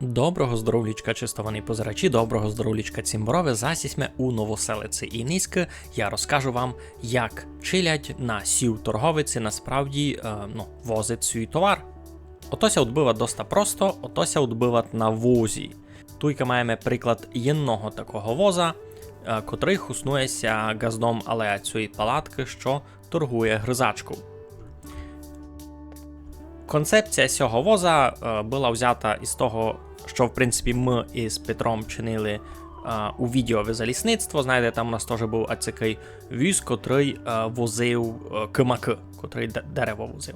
Доброго здоровлічка, чистований позирачі, доброго здоровлічка цімборове, засісьме у новоселиці. І низько я розкажу вам, як чилять на сів торговиці насправді е, ну, возить свій товар. Отося відбива доста просто, отося відбивати на возі. Туйка маємо приклад єдного такого воза, е, котрий хуснується газдом алея цієї палатки, що торгує гризачку. Концепція цього воза е, була взята із того, що в принципі ми із Петром чинили е, у відео визалісництво. Знаєте, там у нас теж був такий віз, котрий е, возив кимаки, котрий де- дерево возив.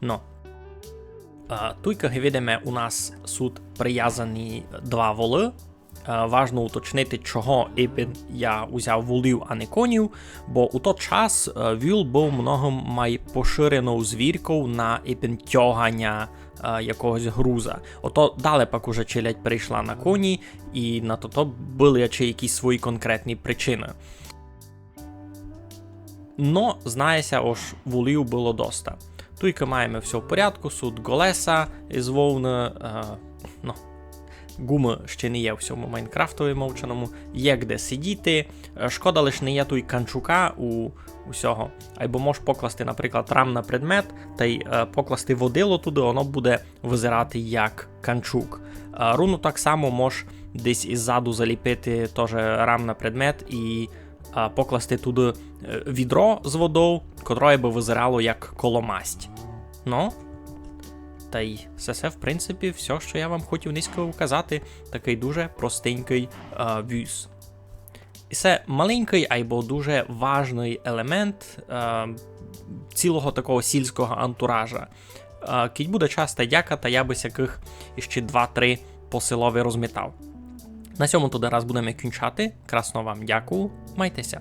Но. як видимо, у нас суд прив'язані два воли. Е, Важно уточнити, чого іменно я узяв волів, а не конів, бо у той час е, віл був многом май поширеною звіркою на іменно тягання е, якогось груза. Ото далі пак уже челядь перейшла на коні, і на то, були чи якісь свої конкретні причини. Но, знаєся, ож волів було доста. Туйка маємо все в порядку, суд голеса із вовни, е, ну, гуми ще не є в цьому Майнкрафтові мовчаному, є де сидіти. Е, Шкода лиш не є той канчука у усього. Або можеш покласти, наприклад, рам на предмет та й е, покласти водило туди, воно буде визирати як канчук. Е, руну так само можеш десь іззаду заліпити теж рам на предмет і покласти туди відро з водою, котре би визирало як коломасть. Ну, та й це все, в принципі, все, що я вам хотів низько вказати. Такий дуже простенький е, віз. І це маленький або дуже важний елемент е, цілого такого сільського антуража. Е, кіть буде час та дяка, та я би яких іще 2-3 по силові розмітав. На цьому туди раз будемо кінчати. Красно вам дякую, майтеся.